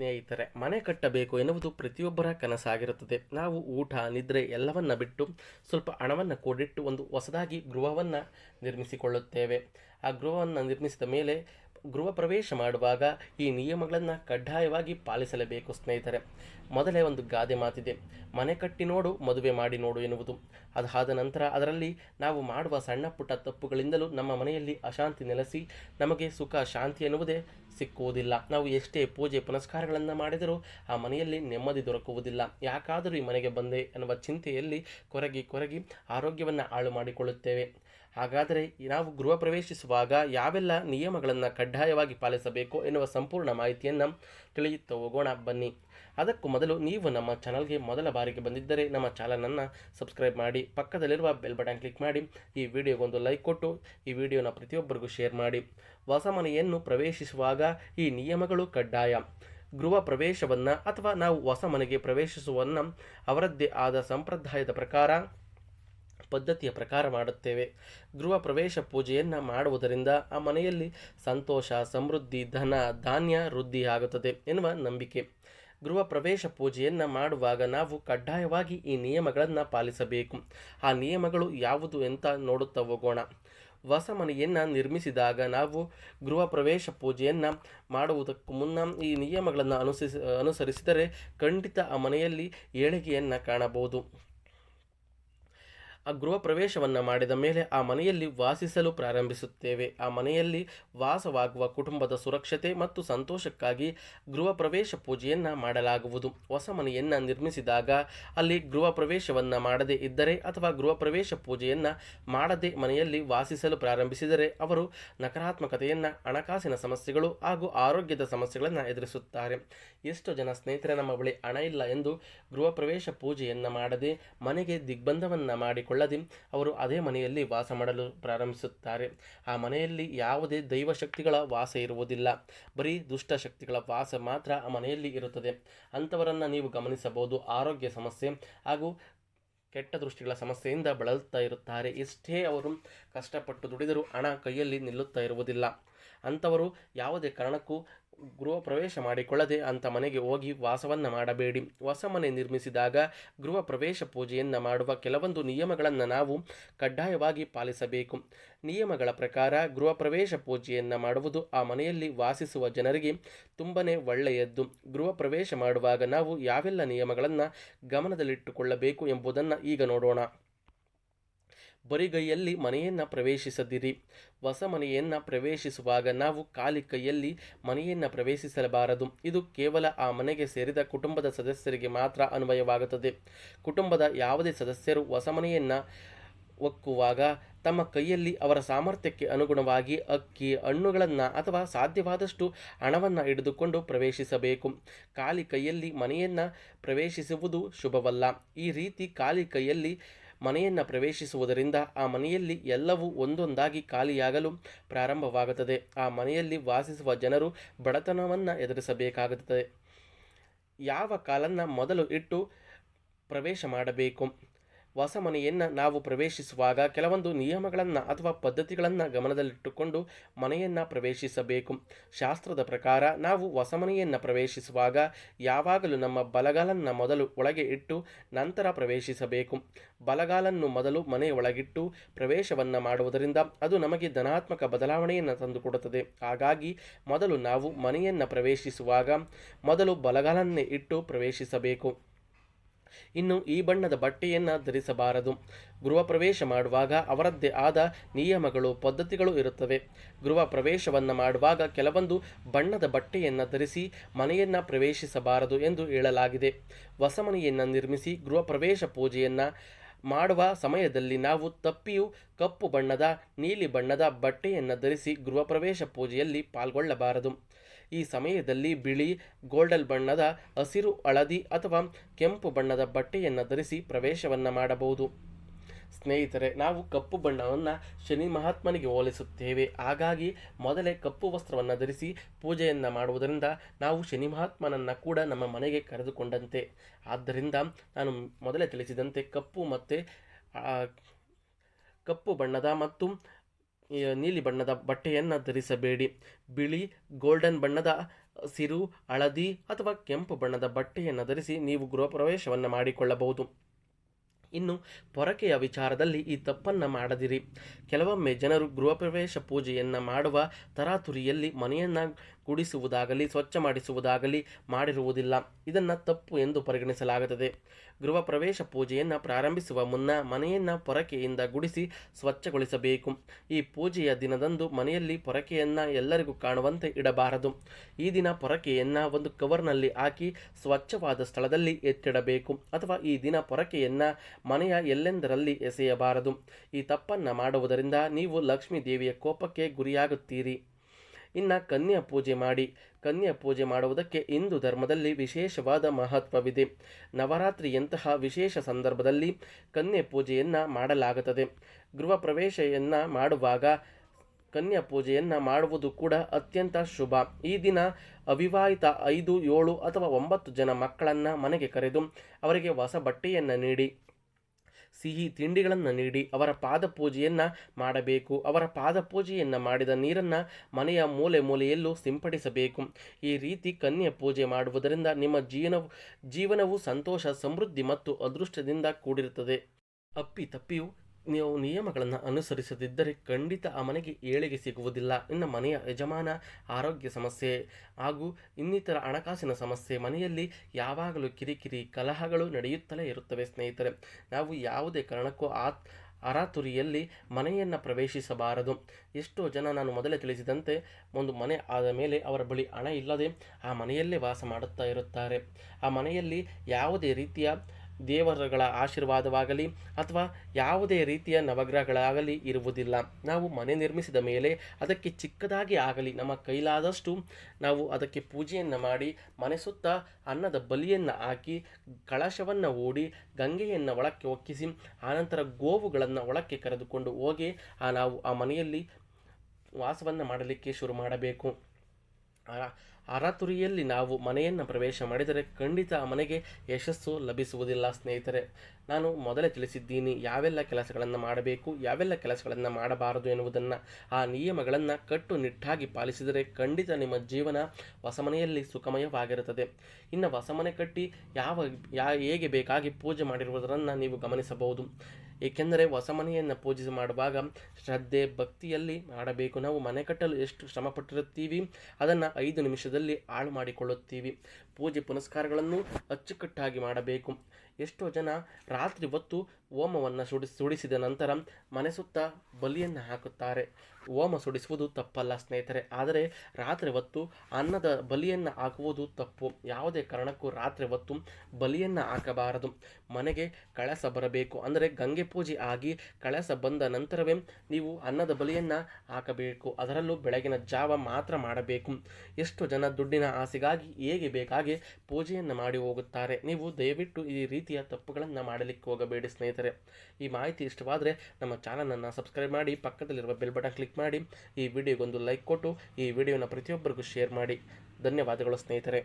ಸ್ನೇಹಿತರೆ, ಮನೆ ಕಟ್ಟಬೇಕು ಎನ್ನುವುದು ಪ್ರತಿಯೊಬ್ಬರ ಕನಸಾಗಿರುತ್ತದೆ. ನಾವು ಊಟ, ನಿದ್ರೆ ಎಲ್ಲವನ್ನ ಬಿಟ್ಟು ಸ್ವಲ್ಪ ಹಣವನ್ನು ಕೂಡಿಟ್ಟು ಒಂದು ಹೊಸದಾಗಿ ಗೃಹವನ್ನು ನಿರ್ಮಿಸಿಕೊಳ್ಳುತ್ತೇವೆ. ಆ ಗೃಹವನ್ನು ನಿರ್ಮಿಸಿದ ಮೇಲೆ ಗೃಹ ಪ್ರವೇಶ ಮಾಡುವಾಗ ಈ ನಿಯಮಗಳನ್ನು ಕಡ್ಡಾಯವಾಗಿ ಪಾಲಿಸಲೇಬೇಕು ಸ್ನೇಹಿತರೆ. ಮೊದಲೇ ಒಂದು ಗಾದೆ ಮಾತಿದೆ. ಮನೆ ಕಟ್ಟಿ ನೋಡು, ಮದುವೆ ಮಾಡಿ ನೋಡು ಎನ್ನುವುದು. ಅದಾದ ನಂತರ ಅದರಲ್ಲಿ ನಾವು ಮಾಡುವ ಸಣ್ಣ ಪುಟ್ಟ ತಪ್ಪುಗಳಿಂದಲೂ ನಮ್ಮ ಮನೆಯಲ್ಲಿ ಅಶಾಂತಿ ನೆಲೆಸಿ ನಮಗೆ ಸುಖ, ಶಾಂತಿ ಎನ್ನುವುದೇ ಸಿಕ್ಕುವುದಿಲ್ಲ. ನಾವು ಎಷ್ಟೇ ಪೂಜೆ ಪುನಸ್ಕಾರಗಳನ್ನು ಮಾಡಿದರೂ ಆ ಮನೆಯಲ್ಲಿ ನೆಮ್ಮದಿ ದೊರಕುವುದಿಲ್ಲ. ಯಾಕಾದರೂ ಈ ಮನೆಗೆ ಬಂದೆ ಎನ್ನುವ ಚಿಂತೆಯಲ್ಲಿ ಕೊರಗಿ ಕೊರಗಿ ಆರೋಗ್ಯವನ್ನು ಹಾಳು ಮಾಡಿಕೊಳ್ಳುತ್ತೇವೆ. ಹಾಗಾದರೆ ನಾವು ಗೃಹ ಪ್ರವೇಶಿಸುವಾಗ ಯಾವೆಲ್ಲ ನಿಯಮಗಳನ್ನು ಕಡ್ಡಾಯವಾಗಿ ಪಾಲಿಸಬೇಕು ಎನ್ನುವ ಸಂಪೂರ್ಣ ಮಾಹಿತಿಯನ್ನು ತಿಳಿಯುತ್ತಾ ಹೋಗೋಣ, ಬನ್ನಿ. ಅದಕ್ಕೂ ಮೊದಲು ನೀವು ನಮ್ಮ ಚಾನಲ್ಗೆ ಮೊದಲ ಬಾರಿಗೆ ಬಂದಿದ್ದರೆ ನಮ್ಮ ಚಾನಲನ್ನು ಸಬ್ಸ್ಕ್ರೈಬ್ ಮಾಡಿ, ಪಕ್ಕದಲ್ಲಿರುವ ಬೆಲ್ ಬಟನ್ ಕ್ಲಿಕ್ ಮಾಡಿ, ಈ ವಿಡಿಯೋಗೊಂದು ಲೈಕ್ ಕೊಟ್ಟು, ಈ ವಿಡಿಯೋನ ಪ್ರತಿಯೊಬ್ಬರಿಗೂ ಶೇರ್ ಮಾಡಿ. ಹೊಸ ಮನೆಯನ್ನು ಪ್ರವೇಶಿಸುವಾಗ ಈ ನಿಯಮಗಳು ಕಡ್ಡಾಯ. ಗೃಹ ಪ್ರವೇಶವನ್ನು ಅಥವಾ ನಾವು ಹೊಸ ಮನೆಗೆ ಪ್ರವೇಶಿಸುವನ್ನು ಅವರದ್ದೇ ಆದ ಸಂಪ್ರದಾಯದ ಪ್ರಕಾರ ಪದ್ಧತಿಯ ಪ್ರಕಾರ ಮಾಡುತ್ತೇವೆ. ಗೃಹ ಪ್ರವೇಶ ಪೂಜೆಯನ್ನು ಮಾಡುವುದರಿಂದ ಆ ಮನೆಯಲ್ಲಿ ಸಂತೋಷ, ಸಮೃದ್ಧಿ, ಧನ, ಧಾನ್ಯ ವೃದ್ಧಿಯಾಗುತ್ತದೆ ಎನ್ನುವ ನಂಬಿಕೆ. ಗೃಹ ಪ್ರವೇಶ ಪೂಜೆಯನ್ನು ಮಾಡುವಾಗ ನಾವು ಕಡ್ಡಾಯವಾಗಿ ಈ ನಿಯಮಗಳನ್ನು ಪಾಲಿಸಬೇಕು. ಆ ನಿಯಮಗಳು ಯಾವುದು ಅಂತ ನೋಡುತ್ತಾ ಹೋಗೋಣ. ಹೊಸ ಮನೆಯನ್ನು ನಿರ್ಮಿಸಿದಾಗ ನಾವು ಗೃಹ ಪ್ರವೇಶ ಪೂಜೆಯನ್ನು ಮಾಡುವುದಕ್ಕೂ ಮುನ್ನ ಈ ನಿಯಮಗಳನ್ನು ಅನುಸರಿಸಿ, ಅನುಸರಿಸಿದರೆ ಖಂಡಿತ ಆ ಮನೆಯಲ್ಲಿ ಏಳಿಗೆಯನ್ನು ಕಾಣಬಹುದು. ಆ ಗೃಹ ಪ್ರವೇಶವನ್ನು ಮಾಡಿದ ಮೇಲೆ ಆ ಮನೆಯಲ್ಲಿ ವಾಸಿಸಲು ಪ್ರಾರಂಭಿಸುತ್ತೇವೆ. ಆ ಮನೆಯಲ್ಲಿ ವಾಸವಾಗುವ ಕುಟುಂಬದ ಸುರಕ್ಷತೆ ಮತ್ತು ಸಂತೋಷಕ್ಕಾಗಿ ಗೃಹ ಪ್ರವೇಶ ಪೂಜೆಯನ್ನು ಮಾಡಲಾಗುವುದು. ಹೊಸ ಮನೆಯನ್ನು ನಿರ್ಮಿಸಿದಾಗ ಅಲ್ಲಿ ಗೃಹ ಪ್ರವೇಶವನ್ನು ಮಾಡದೇ ಇದ್ದರೆ ಅಥವಾ ಗೃಹ ಪ್ರವೇಶ ಪೂಜೆಯನ್ನು ಮಾಡದೆ ಮನೆಯಲ್ಲಿ ವಾಸಿಸಲು ಪ್ರಾರಂಭಿಸಿದರೆ ಅವರು ನಕಾರಾತ್ಮಕತೆಯನ್ನು, ಹಣಕಾಸಿನ ಸಮಸ್ಯೆಗಳು ಹಾಗೂ ಆರೋಗ್ಯದ ಸಮಸ್ಯೆಗಳನ್ನು ಎದುರಿಸುತ್ತಾರೆ. ಎಷ್ಟು ಜನ ಸ್ನೇಹಿತರೆ, ನಮ್ಮ ಬಳಿ ಹಣ ಇಲ್ಲ ಎಂದು ಗೃಹ ಪ್ರವೇಶ ಪೂಜೆಯನ್ನು ಮಾಡದೆ ಮನೆಗೆ ದಿಗ್ಬಂಧವನ್ನು ಮಾಡಿಕೊಳ್ಳದೆ ಅವರು ಅದೇ ಮನೆಯಲ್ಲಿ ವಾಸ ಮಾಡಲು ಪ್ರಾರಂಭಿಸುತ್ತಾರೆ. ಆ ಮನೆಯಲ್ಲಿ ಯಾವುದೇ ದೈವಶಕ್ತಿಗಳ ವಾಸ ಇರುವುದಿಲ್ಲ. ಬರೀ ದುಷ್ಟಶಕ್ತಿಗಳ ವಾಸ ಮಾತ್ರ ಆ ಮನೆಯಲ್ಲಿ ಇರುತ್ತದೆ. ಅಂಥವರನ್ನು ನೀವು ಗಮನಿಸಬಹುದು. ಆರೋಗ್ಯ ಸಮಸ್ಯೆ ಹಾಗೂ ಕೆಟ್ಟ ದೃಷ್ಟಿಗಳ ಸಮಸ್ಯೆಯಿಂದ ಬಳಲ್ತಾ ಇರುತ್ತಾರೆ. ಎಷ್ಟೇ ಅವರು ಕಷ್ಟಪಟ್ಟು ದುಡಿದರೂ ಹಣ ಕೈಯಲ್ಲಿ ನಿಲ್ಲುತ್ತಾ ಇರುವುದಿಲ್ಲ. ಅಂಥವರು ಯಾವುದೇ ಕಾರಣಕ್ಕೂ ಗೃಹ ಪ್ರವೇಶ ಮಾಡಿಕೊಳ್ಳದೆ ಅಂಥ ಮನೆಗೆ ಹೋಗಿ ವಾಸವನ್ನು ಮಾಡಬೇಡಿ. ಹೊಸ ಮನೆ ನಿರ್ಮಿಸಿದಾಗ ಗೃಹ ಪ್ರವೇಶ ಪೂಜೆಯನ್ನು ಮಾಡುವ ಕೆಲವೊಂದು ನಿಯಮಗಳನ್ನು ನಾವು ಕಡ್ಡಾಯವಾಗಿ ಪಾಲಿಸಬೇಕು. ನಿಯಮಗಳ ಪ್ರಕಾರ ಗೃಹ ಪ್ರವೇಶ ಪೂಜೆಯನ್ನು ಮಾಡುವುದು ಆ ಮನೆಯಲ್ಲಿ ವಾಸಿಸುವ ಜನರಿಗೆ ತುಂಬನೇ ಒಳ್ಳೆಯದ್ದು. ಗೃಹ ಪ್ರವೇಶ ಮಾಡುವಾಗ ನಾವು ಯಾವೆಲ್ಲ ನಿಯಮಗಳನ್ನು ಗಮನದಲ್ಲಿಟ್ಟುಕೊಳ್ಳಬೇಕು ಎಂಬುದನ್ನು ಈಗ ನೋಡೋಣ. ಬರಿಗೈಯಲ್ಲಿ ಮನೆಯನ್ನು ಪ್ರವೇಶಿಸದಿರಿ. ಹೊಸ ಮನೆಯನ್ನು ಪ್ರವೇಶಿಸುವಾಗ ನಾವು ಖಾಲಿ ಕೈಯಲ್ಲಿ ಮನೆಯನ್ನು ಪ್ರವೇಶಿಸಲಬಾರದು. ಇದು ಕೇವಲ ಆ ಮನೆಗೆ ಸೇರಿದ ಕುಟುಂಬದ ಸದಸ್ಯರಿಗೆ ಮಾತ್ರ ಅನ್ವಯವಾಗುತ್ತದೆ. ಕುಟುಂಬದ ಯಾವುದೇ ಸದಸ್ಯರು ಹೊಸ ಮನೆಯನ್ನು ಒಕ್ಕುವಾಗ ತಮ್ಮ ಕೈಯಲ್ಲಿ ಅವರ ಸಾಮರ್ಥ್ಯಕ್ಕೆ ಅನುಗುಣವಾಗಿ ಅಕ್ಕಿ, ಹಣ್ಣುಗಳನ್ನು ಅಥವಾ ಸಾಧ್ಯವಾದಷ್ಟು ಹಣವನ್ನು ಹಿಡಿದುಕೊಂಡು ಪ್ರವೇಶಿಸಬೇಕು. ಖಾಲಿ ಕೈಯಲ್ಲಿ ಮನೆಯನ್ನು ಪ್ರವೇಶಿಸುವುದು ಶುಭವಲ್ಲ. ಈ ರೀತಿ ಖಾಲಿ ಕೈಯಲ್ಲಿ ಮನೆಯನ್ನು ಪ್ರವೇಶಿಸುವುದರಿಂದ ಆ ಮನೆಯಲ್ಲಿ ಎಲ್ಲವೂ ಒಂದೊಂದಾಗಿ ಖಾಲಿಯಾಗಲು ಪ್ರಾರಂಭವಾಗುತ್ತದೆ. ಆ ಮನೆಯಲ್ಲಿ ವಾಸಿಸುವ ಜನರು ಬಡತನವನ್ನು ಎದುರಿಸಬೇಕಾಗುತ್ತದೆ. ಯಾವ ಕಾಲನ್ನು ಮೊದಲು ಇಟ್ಟು ಪ್ರವೇಶ ಮಾಡಬೇಕು? ಹೊಸ ಮನೆಯನ್ನು ನಾವು ಪ್ರವೇಶಿಸುವಾಗ ಕೆಲವೊಂದು ನಿಯಮಗಳನ್ನು ಅಥವಾ ಪದ್ಧತಿಗಳನ್ನು ಗಮನದಲ್ಲಿಟ್ಟುಕೊಂಡು ಮನೆಯನ್ನು ಪ್ರವೇಶಿಸಬೇಕು. ಶಾಸ್ತ್ರದ ಪ್ರಕಾರ ನಾವು ಹೊಸ ಮನೆಯನ್ನು ಪ್ರವೇಶಿಸುವಾಗ ಯಾವಾಗಲೂ ನಮ್ಮ ಬಲಗಾಲನ್ನು ಮೊದಲು ಒಳಗೆ ಇಟ್ಟು ನಂತರ ಪ್ರವೇಶಿಸಬೇಕು. ಬಲಗಾಲನ್ನು ಮೊದಲು ಮನೆಯ ಒಳಗಿಟ್ಟು ಪ್ರವೇಶವನ್ನು ಮಾಡುವುದರಿಂದ ಅದು ನಮಗೆ ಧನಾತ್ಮಕ ಬದಲಾವಣೆಯನ್ನು ತಂದುಕೊಡುತ್ತದೆ. ಹಾಗಾಗಿ ಮೊದಲು ನಾವು ಮನೆಯನ್ನು ಪ್ರವೇಶಿಸುವಾಗ ಮೊದಲು ಬಲಗಾಲನ್ನೇ ಇಟ್ಟು ಪ್ರವೇಶಿಸಬೇಕು. ಇನ್ನು ಈ ಬಣ್ಣದ ಬಟ್ಟೆಯನ್ನು ಧರಿಸಬಾರದು. ಗೃಹ ಪ್ರವೇಶ ಮಾಡುವಾಗ ಅವರದ್ದೇ ಆದ ನಿಯಮಗಳು, ಪದ್ಧತಿಗಳು ಇರುತ್ತವೆ. ಗೃಹ ಪ್ರವೇಶವನ್ನು ಮಾಡುವಾಗ ಕೆಲವೊಂದು ಬಣ್ಣದ ಬಟ್ಟೆಯನ್ನು ಧರಿಸಿ ಮನೆಯನ್ನು ಪ್ರವೇಶಿಸಬಾರದು ಎಂದು ಹೇಳಲಾಗಿದೆ. ಹೊಸಮನೆಯನ್ನು ನಿರ್ಮಿಸಿ ಗೃಹ ಪ್ರವೇಶ ಪೂಜೆಯನ್ನು ಮಾಡುವ ಸಮಯದಲ್ಲಿ ನಾವು ತಪ್ಪಿಯು ಕಪ್ಪು ಬಣ್ಣದ, ನೀಲಿ ಬಣ್ಣದ ಬಟ್ಟೆಯನ್ನು ಧರಿಸಿ ಗೃಹ ಪ್ರವೇಶ ಪೂಜೆಯಲ್ಲಿ ಪಾಲ್ಗೊಳ್ಳಬಾರದು. ಈ ಸಮಯದಲ್ಲಿ ಬಿಳಿ, ಗೋಲ್ಡಲ್ ಬಣ್ಣದ, ಹಸಿರು, ಹಳದಿ ಅಥವಾ ಕೆಂಪು ಬಣ್ಣದ ಬಟ್ಟೆಯನ್ನು ಧರಿಸಿ ಪ್ರವೇಶವನ್ನು ಮಾಡಬಹುದು. ಸ್ನೇಹಿತರೆ, ನಾವು ಕಪ್ಪು ಬಣ್ಣವನ್ನು ಶನಿ ಮಹಾತ್ಮನಿಗೆ ಹೋಲಿಸುತ್ತೇವೆ. ಹಾಗಾಗಿ ಮೊದಲೇ ಕಪ್ಪು ವಸ್ತ್ರವನ್ನು ಧರಿಸಿ ಪೂಜೆಯನ್ನು ಮಾಡುವುದರಿಂದ ನಾವು ಶನಿ ಮಹಾತ್ಮನನ್ನು ಕೂಡ ನಮ್ಮ ಮನೆಗೆ ಕರೆದುಕೊಂಡಂತೆ. ಆದ್ದರಿಂದ ನಾನು ಮೊದಲೇ ತಿಳಿಸಿದಂತೆ ಕಪ್ಪು ಮತ್ತು ಕಪ್ಪು ಬಣ್ಣದ ಮತ್ತು ನೀಲಿ ಬಣ್ಣದ ಬಟ್ಟೆಯನ್ನು ಧರಿಸಬೇಡಿ. ಬಿಳಿ, ಗೋಲ್ಡನ್ ಬಣ್ಣದ ಸಿರು, ಹಳದಿ ಅಥವಾ ಕೆಂಪು ಬಣ್ಣದ ಬಟ್ಟೆಯನ್ನು ಧರಿಸಿ ನೀವು ಗೃಹ ಪ್ರವೇಶವನ್ನು ಮಾಡಿಕೊಳ್ಳಬಹುದು. ಇನ್ನು ಪೊರಕೆಯ ವಿಚಾರದಲ್ಲಿ ಈ ತಪ್ಪನ್ನು ಮಾಡದಿರಿ. ಕೆಲವೊಮ್ಮೆ ಜನರು ಗೃಹ ಪ್ರವೇಶ ಪೂಜೆಯನ್ನು ಮಾಡುವ ತರಾತುರಿಯಲ್ಲಿ ಮನೆಯನ್ನು ಗುಡಿಸುವುದಾಗಲಿ ಸ್ವಚ್ಛ ಮಾಡಿಸುವುದಾಗಲಿ ಮಾಡಿರುವುದಿಲ್ಲ. ಇದನ್ನು ತಪ್ಪು ಎಂದು ಪರಿಗಣಿಸಲಾಗುತ್ತದೆ. ಗೃಹ ಪ್ರವೇಶ ಪೂಜೆಯನ್ನು ಪ್ರಾರಂಭಿಸುವ ಮುನ್ನ ಮನೆಯನ್ನು ಪೊರಕೆಯಿಂದ ಗುಡಿಸಿ ಸ್ವಚ್ಛಗೊಳಿಸಬೇಕು. ಈ ಪೂಜೆಯ ದಿನದಂದು ಮನೆಯಲ್ಲಿ ಪೊರಕೆಯನ್ನು ಎಲ್ಲರಿಗೂ ಕಾಣುವಂತೆ ಇಡಬಾರದು. ಈ ದಿನ ಪೊರಕೆಯನ್ನು ಒಂದು ಕವರ್ನಲ್ಲಿ ಹಾಕಿ ಸ್ವಚ್ಛವಾದ ಸ್ಥಳದಲ್ಲಿ ಎತ್ತಿಡಬೇಕು ಅಥವಾ ಈ ದಿನ ಪೊರಕೆಯನ್ನು ಮನೆಯ ಎಲ್ಲೆಂದರಲ್ಲಿ ಎಸೆಯಬಾರದು. ಈ ತಪ್ಪನ್ನು ಮಾಡುವುದರಿಂದ ನೀವು ಲಕ್ಷ್ಮೀ ದೇವಿಯ ಕೋಪಕ್ಕೆ ಗುರಿಯಾಗುತ್ತೀರಿ. ಇನ್ನು ಕನ್ಯಾ ಪೂಜೆ ಮಾಡಿ. ಕನ್ಯಾ ಪೂಜೆ ಮಾಡುವುದಕ್ಕೆ ಹಿಂದೂ ಧರ್ಮದಲ್ಲಿ ವಿಶೇಷವಾದ ಮಹತ್ವವಿದೆ. ನವರಾತ್ರಿಯಂತಹ ವಿಶೇಷ ಸಂದರ್ಭದಲ್ಲಿ ಕನ್ಯಾ ಪೂಜೆಯನ್ನು ಮಾಡಲಾಗುತ್ತದೆ. ಗೃಹ ಪ್ರವೇಶೆಯನ್ನು ಮಾಡುವಾಗ ಕನ್ಯಾ ಪೂಜೆಯನ್ನು ಮಾಡುವುದು ಕೂಡ ಅತ್ಯಂತ ಶುಭ. ಈ ದಿನ ಅವಿವಾಹಿತ ಐದು, ಏಳು ಅಥವಾ ಒಂಬತ್ತು ಜನ ಮಕ್ಕಳನ್ನು ಮನೆಗೆ ಕರೆದು ಅವರಿಗೆ ಹೊಸ ಬಟ್ಟೆಯನ್ನು ನೀಡಿ. ಸಿಹಿ ತಿಂಡಿಗಳನ್ನು ನೀಡಿ ಅವರ ಪಾದ ಪೂಜೆಯನ್ನು ಮಾಡಬೇಕು. ಅವರ ಪಾದ ಪೂಜೆಯನ್ನು ಮಾಡಿದ ನೀರನ್ನು ಮನೆಯ ಮೂಲೆ ಮೂಲೆಯಲ್ಲೂ ಸಿಂಪಡಿಸಬೇಕು. ಈ ರೀತಿ ಕನ್ಯೆ ಪೂಜೆ ಮಾಡುವುದರಿಂದ ನಿಮ್ಮ ಜೀವನ ಜೀವನವು ಸಂತೋಷ, ಸಮೃದ್ಧಿ ಮತ್ತು ಅದೃಷ್ಟದಿಂದ ಕೂಡಿರುತ್ತದೆ. ಅಪ್ಪಿ ತಪ್ಪಿಯು ನೀವು ನಿಯಮಗಳನ್ನು ಅನುಸರಿಸದಿದ್ದರೆ ಖಂಡಿತ ಆ ಮನೆಗೆ ಏಳಿಗೆ ಸಿಗುವುದಿಲ್ಲ. ಇನ್ನು ಮನೆಯ ಯಜಮಾನ ಆರೋಗ್ಯ ಸಮಸ್ಯೆ ಹಾಗೂ ಇನ್ನಿತರ ಹಣಕಾಸಿನ ಸಮಸ್ಯೆ ಮನೆಯಲ್ಲಿ ಯಾವಾಗಲೂ ಕಿರಿಕಿರಿ ಕಲಹಗಳು ನಡೆಯುತ್ತಲೇ ಇರುತ್ತವೆ ಸ್ನೇಹಿತರೆ. ನಾವು ಯಾವುದೇ ಕಾರಣಕ್ಕೂ ಆ ಅರಾತುರಿಯಲ್ಲಿ ಮನೆಯನ್ನು ಪ್ರವೇಶಿಸಬಾರದು. ಎಷ್ಟೋ ಜನ ನಾನು ಮೊದಲೇ ತಿಳಿಸಿದಂತೆ ಒಂದು ಮನೆ ಆದ ಮೇಲೆ ಅವರ ಬಳಿ ಹಣ ಇಲ್ಲದೆ ಆ ಮನೆಯಲ್ಲೇ ವಾಸ ಮಾಡುತ್ತಾ ಇರುತ್ತಾರೆ. ಆ ಮನೆಯಲ್ಲಿ ಯಾವುದೇ ರೀತಿಯ ದೇವರುಗಳ ಆಶೀರ್ವಾದವಾಗಲಿ ಅಥವಾ ಯಾವುದೇ ರೀತಿಯ ನವಗ್ರಹಗಳಾಗಲಿ ಇರುವುದಿಲ್ಲ. ನಾವು ಮನೆ ನಿರ್ಮಿಸಿದ ಮೇಲೆ ಅದಕ್ಕೆ ಚಿಕ್ಕದಾಗಿ ಆಗಲಿ ನಮ್ಮ ಕೈಲಾದಷ್ಟು ನಾವು ಅದಕ್ಕೆ ಪೂಜೆಯನ್ನು ಮಾಡಿ ಮನೆ ಸುತ್ತ ಅನ್ನದ ಬಲಿಯನ್ನು ಹಾಕಿ ಕಳಶವನ್ನು ಓಡಿ ಗಂಗೆಯನ್ನು ಒಳಕ್ಕೆ ಒಕ್ಕಿಸಿ ಆನಂತರ ಗೋವುಗಳನ್ನು ಒಳಕ್ಕೆ ಕರೆದುಕೊಂಡು ಹೋಗಿ ಆ ನಾವು ಆ ಮನೆಯಲ್ಲಿ ವಾಸವನ್ನು ಮಾಡಲಿಕ್ಕೆ ಶುರು ಮಾಡಬೇಕು. ಅರತುರಿಯಲ್ಲಿ ನಾವು ಮನೆಯನ್ನು ಪ್ರವೇಶ ಮಾಡಿದರೆ ಖಂಡಿತ ಆ ಮನೆಗೆ ಯಶಸ್ಸು ಲಭಿಸುವುದಿಲ್ಲ, ಸ್ನೇಹಿತರೆ. ನಾನು ಮೊದಲೇ ತಿಳಿಸಿದ್ದೀನಿ, ಯಾವೆಲ್ಲ ಕೆಲಸಗಳನ್ನು ಮಾಡಬೇಕು, ಯಾವೆಲ್ಲ ಕೆಲಸಗಳನ್ನು ಮಾಡಬಾರದು ಎನ್ನುವುದನ್ನು. ಆ ನಿಯಮಗಳನ್ನು ಕಟ್ಟುನಿಟ್ಟಾಗಿ ಪಾಲಿಸಿದರೆ ಖಂಡಿತ ನಿಮ್ಮ ಜೀವನ ಹೊಸಮನೆಯಲ್ಲಿ ಸುಖಮಯವಾಗಿರುತ್ತದೆ. ಇನ್ನು ಹೊಸಮನೆ ಕಟ್ಟಿ ಯಾವ, ಯಾ, ಹೇಗೆ ಬೇಕಾಗಿ ಪೂಜೆ ಮಾಡಿರುವುದರನ್ನು ನೀವು ಗಮನಿಸಬಹುದು. ಏಕೆಂದರೆ ಹೊಸ ಮನೆಯನ್ನು ಪೂಜೆ ಮಾಡುವಾಗ ಶ್ರದ್ಧೆ, ಭಕ್ತಿಯಲ್ಲಿ ಮಾಡಬೇಕು ನಾವು ಮನೆ ಕಟ್ಟಲು ಎಷ್ಟು ಶ್ರಮಪಟ್ಟಿರುತ್ತೀವಿ, ಅದನ್ನು ಐದು ನಿಮಿಷದಲ್ಲಿ ಹಾಳು ಮಾಡಿಕೊಳ್ಳುತ್ತೀವಿ. ಪೂಜೆ ಪುನಸ್ಕಾರಗಳನ್ನು ಅಚ್ಚುಕಟ್ಟಾಗಿ ಮಾಡಬೇಕು. ಎಷ್ಟೋ ಜನ ರಾತ್ರಿ ಹೊತ್ತು ಹೋಮವನ್ನು ಸುಡಿ, ಸುಡಿಸಿದ ನಂತರ ಮನೆ ಸುತ್ತ ಬಲಿಯನ್ನು ಹಾಕುತ್ತಾರೆ. ಹೋಮ ಸುಡಿಸುವುದು ತಪ್ಪಲ್ಲ ಸ್ನೇಹಿತರೆ, ಆದರೆ ರಾತ್ರಿ ಹೊತ್ತು ಅನ್ನದ ಬಲಿಯನ್ನು ಹಾಕುವುದು ತಪ್ಪು. ಯಾವುದೇ ಕಾರಣಕ್ಕೂ ರಾತ್ರಿ ಹೊತ್ತು ಬಲಿಯನ್ನು ಹಾಕಬಾರದು. ಮನೆಗೆ ಕಳಸ ಬರಬೇಕು. ಅಂದರೆ ಗಂಗೆ ಪೂಜೆ ಆಗಿ ಕಳಸ ಬಂದ ನಂತರವೇ ನೀವು ಅನ್ನದ ಬಲಿಯನ್ನು ಹಾಕಬೇಕು. ಅದರಲ್ಲೂ ಬೆಳಗಿನ ಜಾವ ಮಾತ್ರ ಮಾಡಬೇಕು. ಎಷ್ಟು ಜನ ದುಡ್ಡಿನ ಆಸೆಗಾಗಿ ಹೇಗೆ ಬೇಕಾಗಿ ಪೂಜೆಯನ್ನು ಮಾಡಿ ಹೋಗುತ್ತಾರೆ? ನೀವು ದಯವಿಟ್ಟು ಈ ರೀತಿಯ ತಪ್ಪುಗಳನ್ನು ಮಾಡಲಿಕ್ಕೆ ಹೋಗಬೇಡಿ ಸ್ನೇಹಿತರೆ. ಈ ಮಾಹಿತಿ ಇಷ್ಟವಾದರೆ ನಮ್ಮ ಚಾನಲನ್ನು ಸಬ್ಸ್ಕ್ರೈಬ್ ಮಾಡಿ, ಪಕ್ಕದಲ್ಲಿರುವ ಬೆಲ್ ಬಟನ್ ಕ್ಲಿಕ್ ಮಾಡಿ, ಈ ವಿಡಿಯೋಗೊಂದು ಲೈಕ್ ಕೊಟ್ಟು, ಈ ವಿಡಿಯೋನ ಪ್ರತಿಯೊಬ್ಬರಿಗೂ ಶೇರ್ ಮಾಡಿ. ಧನ್ಯವಾದಗಳು ಸ್ನೇಹಿತರೆ.